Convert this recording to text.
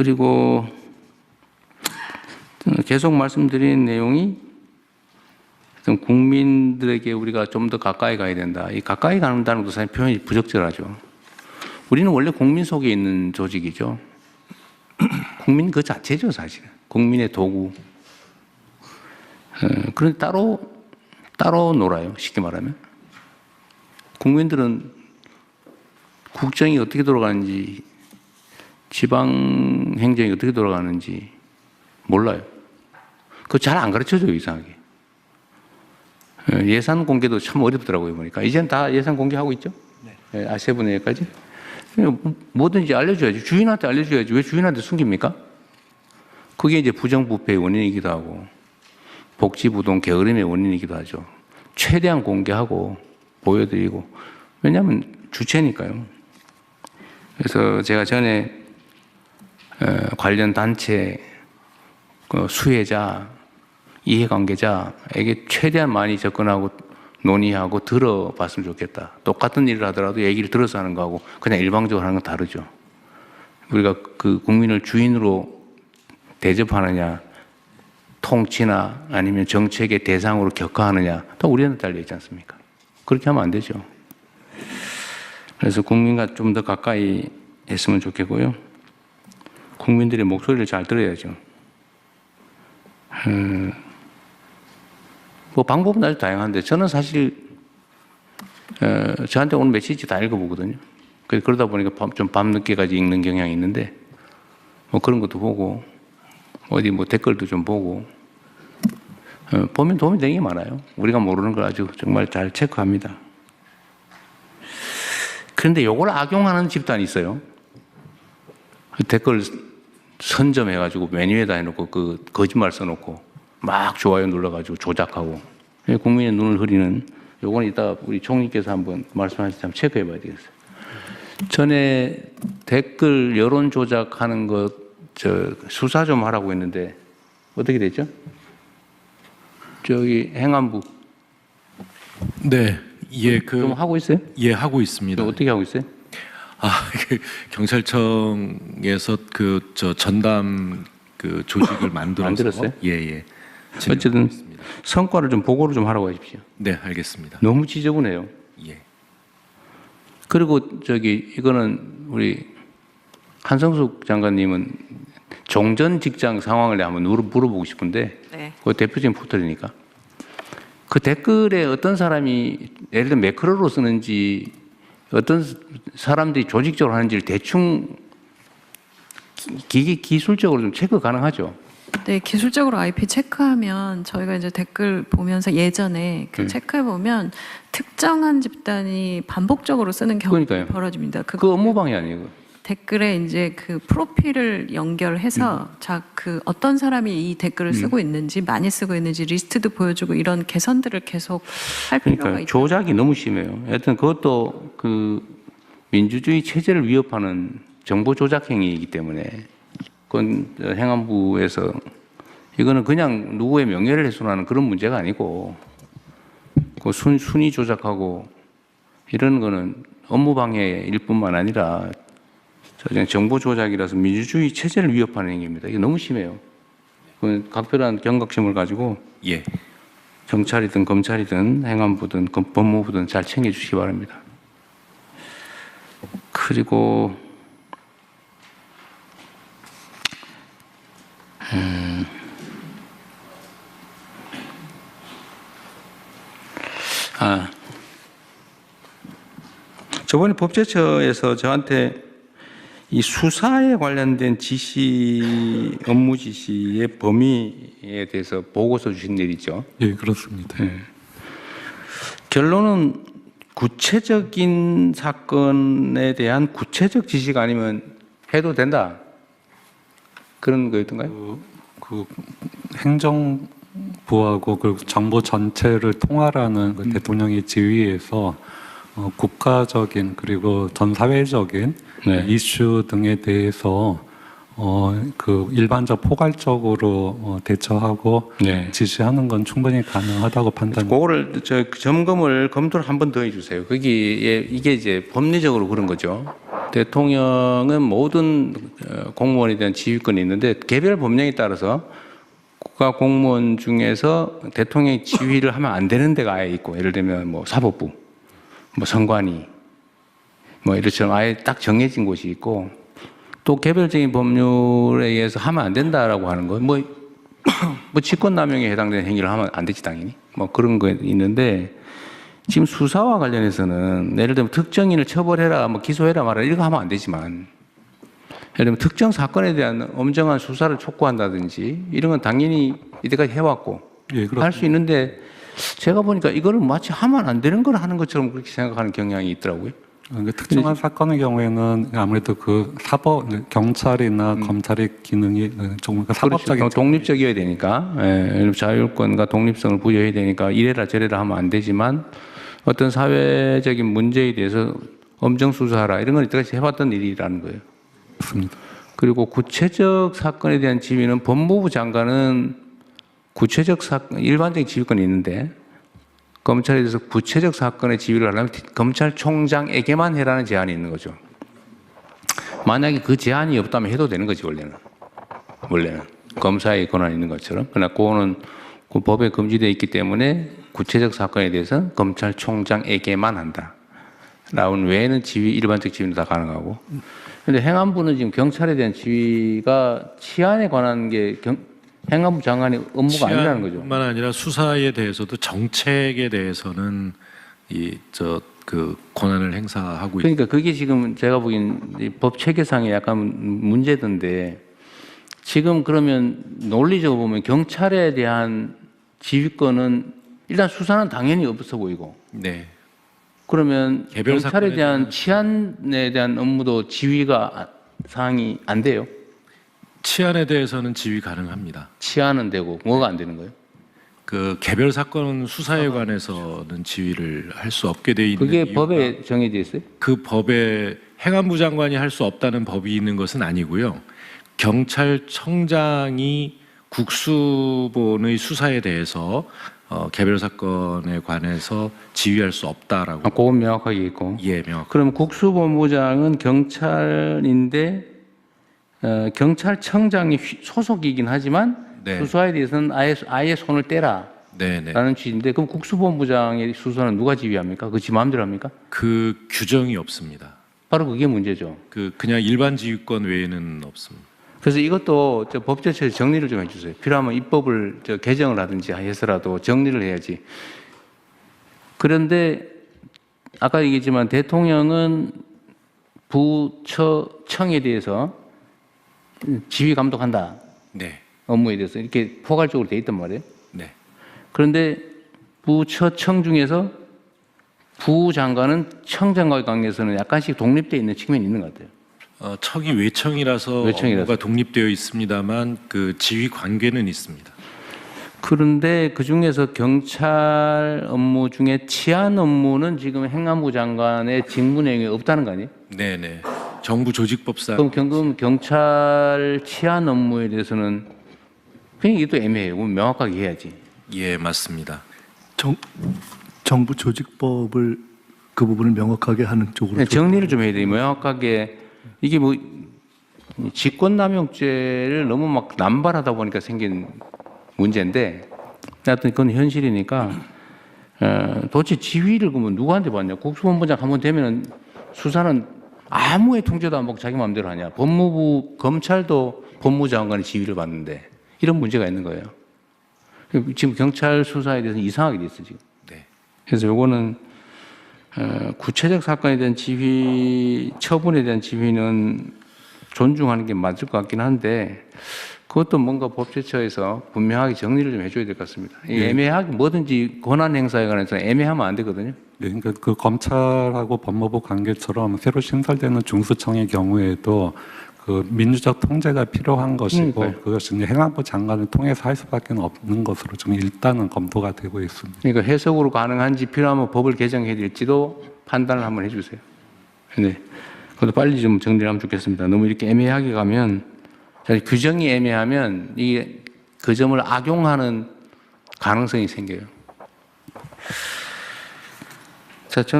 그리고 계속 말씀드린 내용이 국민들에게 우리가 좀 더 가까이 가야 된다. 이 가까이 것도 사실 표현이 부적절하죠. 우리는 원래 국민 속에 있는 조직이죠. 국민 그 자체죠, 사실. 국민의 도구. 어, 그런데 따로 따로 놀아요. 쉽게 말하면. 국민들은 국정이 어떻게 돌아가는지, 지방 행정이 어떻게 돌아가는지 몰라요. 그거 잘 안 가르쳐줘요, 이상하게. 어, 예산 공개도 참 어렵더라고요, 보니까. 이제는 다 예산 공개하고 있죠? 네. 아세 분에까지. 뭐든지 알려줘야지. 주인한테 알려줘야지. 왜 주인한테 숨깁니까? 그게 이제 부정부패의 원인이기도 하고, 복지부동 게으름의 원인이기도 하죠. 최대한 공개하고, 보여드리고. 왜냐하면 주체니까요. 그래서 제가 전에 어, 관련 단체 그 수혜자, 이해관계자에게 최대한 많이 접근하고 논의하고 들어봤으면 좋겠다. 똑같은 일을 하더라도 얘기를 들어서 하는 거하고 그냥 일방적으로 하는 건 다르죠. 우리가 그 국민을 주인으로 대접하느냐, 통치나 아니면 정책의 대상으로 격화하느냐, 또 우리한테 달려 있지 않습니까? 그렇게 하면 안 되죠. 그래서 국민과 좀 더 가까이 했으면 좋겠고요. 국민들의 목소리를 잘 들어야죠. 음, 뭐 방법은 아주 다양한데 저는 사실 어, 저한테 오늘 메시지 다 읽어보거든요. 그러다 보니까 밤, 좀 밤늦게까지 읽는 경향이 있는데 뭐 그런 것도 보고 어디 뭐 댓글도 좀 보고 어, 보면 도움이 되는 게 많아요. 우리가 모르는 걸 아주 정말 잘 체크합니다. 그런데 요걸 악용하는 집단이 있어요. 그 댓글 선점해가지고 메뉴에다 해놓고 그 거짓말 써놓고 막 좋아요 눌러가지고 조작하고 국민의 눈을 흐리는 요건 이따 우리 총리께서 한번 말씀하실 때 한번 체크해 봐야 되겠어요. 전에 댓글 여론 조작하는 것 저 수사 좀 하라고 했는데 어떻게 됐죠? 저기 행안부 네, 예, 좀 그, 하고 있어요? 예, 하고 있습니다. 어떻게 하고 있어요? 아, 그 경찰청에서 그, 저, 전담 그 조직을 만들어서. 만들었어요? 예, 예. 어쨌든 진행하고 있습니다. 성과를 좀 보고를 좀 하라고 하십시오. 네, 알겠습니다. 너무 지저분해요. 예. 그리고 저기 이거는 우리 한성숙 장관님은 종전 직장 상황을 한번 물어- 물어보고 싶은데 네. 그 대표적인 포털이니까 그 댓글에 어떤 사람이 예를 들어 매크로로 쓰는지 어떤 사람들이 조직적으로 하는지를 대충 기, 기, 기술적으로 좀 체크 가능하죠. 네, 기술적으로 IP 체크하면 저희가 이제 댓글 보면서 예전에 그 네. 체크해 보면 특정한 집단이 반복적으로 쓰는 경우가 그러니까요. 벌어집니다. 그 그 업무 방해 아니에요. 댓글에 이제 그 프로필을 연결해서 음. 자그 어떤 사람이 이 댓글을 쓰고 있는지 많이 쓰고 있는지 리스트도 보여주고 이런 개선들을 계속 할 필요가 그러니까 있다. 조작이 너무 심해요. 하여튼 그것도 그 민주주의 체제를 위협하는 정보 조작 행위이기 때문에 그건 행안부에서 이거는 그냥 누구의 명예를 훼손하는 그런 문제가 아니고 그 순, 순위 조작하고 이런 거는 업무 방해일 뿐만 아니라 그냥 정보 조작이라서 민주주의 체제를 위협하는 행위입니다. 이게 너무 심해요. 그 각별한 경각심을 가지고 예. 경찰이든 검찰이든 행안부든 검- 법무부든 잘 챙겨주시기 바랍니다. 그리고 음, 아 저번에 법제처에서 저한테 이 수사에 관련된 지시 업무 지시의 범위에 대해서 보고서 주신 일 있죠. 예, 그렇습니다. 결론은 구체적인 사건에 대한 구체적 지시가 아니면 해도 된다. 그런 거였던가요? 그, 그 행정부하고 그리고 정부 전체를 통할하는 그 대통령의 지휘에서 어, 국가적인 그리고 전 사회적인 네. 이슈 등에 대해서 어, 그 일반적 포괄적으로 어, 대처하고 네. 지시하는 건 충분히 가능하다고 판단. 그거를 저 점검을 검토를 한 번 더 해주세요. 거기에 이게 이제 법리적으로 그런 거죠. 대통령은 모든 어, 공무원에 대한 지휘권이 있는데 개별 법령에 따라서 국가 공무원 중에서 대통령이 지휘를 하면 안 되는 데가 아예 있고 예를 들면 뭐 사법부, 뭐 선관위, 뭐 이렇처럼 아예 딱 정해진 곳이 있고 또 개별적인 법률에 의해서 하면 안 된다라고 하는 거, 뭐, 뭐 직권남용에 해당되는 행위를 하면 안 되지 당연히. 뭐 그런 거 있는데 지금 수사와 관련해서는 예를 들면 특정인을 처벌해라, 뭐 기소해라 말라 이런 거 하면 안 되지만 예를 들면 특정 사건에 대한 엄정한 수사를 촉구한다든지 이런 건 당연히 이때까지 해왔고 예, 그렇 할수 있는데 제가 보니까 이거를 마치 하면 안 되는 걸 하는 것처럼 그렇게 생각하는 경향이 있더라고요. 그러니까 특정한 사건의 경우에는 아무래도 그 사법 경찰이나 검찰의 기능이 조금 그 사법적인 그렇죠. 독립적이어야 되니까 예, 자율권과 독립성을 부여해야 되니까 이래라 저래라 하면 안 되지만 어떤 사회적인 문제에 대해서 엄정 수사하라 이런 건 이때까지 해왔던 일이라는 거예요. 있습니다. 그리고 구체적 사건에 대한 지휘는 법무부 장관은 구체적 사건 일반적인 지휘권이 있는데 검찰에 대해서 구체적 사건의 지휘를 하려면 검찰총장에게만 해라는 제한이 있는 거죠. 만약에 그 제한이 없다면 해도 되는 거지 원래는 원래는 검사의 권한이 있는 것처럼 그러나 그거는 그 법에 금지되어 있기 때문에 구체적 사건에 대해서 검찰총장에게만 한다. 라운 외에는 지휘 일반적 지휘는 다 가능하고. 근데 행안부는 지금 경찰에 대한 지휘가 치안에 관한 게 경, 행안부 장관의 업무가 아니라는 거죠. 뿐만 아니라 수사에 대해서도 정책에 대해서는 이 저 그 권한을 행사하고 있 그러니까 그게 지금 제가 보기엔 이법 체계상에 약간 문제던데 지금 그러면 논리적으로 보면 경찰에 대한 지휘권은 일단 수사는 당연히 없어 보이고 네. 그러면 경찰에 대한- 치안에 대한 업무도 지휘가 아- 사항이 안 돼요. 치안에 대해서는 지휘 가능합니다. 치안은 되고 뭐가 안 되는 거예요? 그 개별 사건 수사에 관해서는 지휘를 할 수 없게 돼 있는 그게 이유가 법에 정해져 있어요? 그 법에 행안부 장관이 할 수 없다는 법이 있는 것은 아니고요. 경찰청장이 국수본의 수사에 대해서 어, 개별 사건에 관해서 지휘할 수 없다라고 아, 그건 명확하게 있고. 예 명확. 그럼 국수본부장은 경찰인데 어, 경찰청장이 휘- 소속이긴 하지만 네. 수사에 대해서는 아예 아예 손을 떼라라는 네네. 취지인데 그럼 국수본부장의 수사는 누가 지휘합니까? 그 지 마음대로 합니까? 그 규정이 없습니다. 바로 그게 문제죠. 그 그냥 일반 지휘권 외에는 없습니다. 그래서 이것도 저 법제처에서 정리를 좀 해주세요. 필요하면 입법을 저 개정을 하든지 해서라도 정리를 해야지. 그런데 아까 얘기했지만 대통령은 부처청에 대해서 지휘 감독한다 네. 업무에 대해서 이렇게 포괄적으로 돼 있단 말이에요. 네. 그런데 부처청 중에서 부장관은 청장과의 관계에서는 약간씩 독립되어 있는 측면이 있는 것 같아요. 어, 청이 외청이라서, 외청이라서. 업무가 독립되어 있습니다만 그 지휘 관계는 있습니다. 그런데 그 중에서 경찰 업무 중에 치안 업무는 지금 행안부 장관의 직무 내용이 없다는 거 아니에요? 네네. 정부 조직법상 그럼 경금 경찰 치안 업무에 대해서는 그냥 이게 또 애매해요. 그럼 명확하게 해야지. 예 맞습니다. 정, 정부 조직법을 그 부분을 명확하게 하는 쪽으로 그냥 정리를 좀 해야 돼요. 명확하게 이게 뭐 직권남용죄를 너무 막 남발하다 보니까 생긴 문제인데 하여튼 그건 현실이니까 어, 도대체 지휘를 그러면 누구한테 받냐? 국수본부장 한 번 되면은 수사는 아무의 통제도 안 받고 자기 마음대로 하냐? 법무부 검찰도 법무장관의 지휘를 받는데 이런 문제가 있는 거예요. 지금 경찰 수사에 대해서 이상하게 됐어 지금. 네. 그래서 요거는 어, 구체적 사건에 대한 지휘 처분에 대한 지휘는 존중하는 게 맞을 것 같긴 한데 그것도 뭔가 법제처에서 분명하게 정리를 좀 해줘야 될 것 같습니다. 이 애매하게 뭐든지 권한 행사에 관해서 애매하면 안 되거든요. 네, 그러니까 그 검찰하고 법무부 관계처럼 새로 신설되는 중수청의 경우에도 그 민주적 통제가 필요한 것이고 그러니까요. 그것이 이제 행안부 장관을 통해서 할 수밖에 없는 것으로 좀 일단은 검토가 되고 있습니다. 그러니까 해석으로 가능한지 필요하면 법을 개정해야 될지도 판단을 한번 해주세요. 네. 그것도 빨리 좀 정리를 하면 좋겠습니다. 너무 이렇게 애매하게 가면 규정이 애매하면 이게 그 점을 악용하는 가능성이 생겨요. 자, 전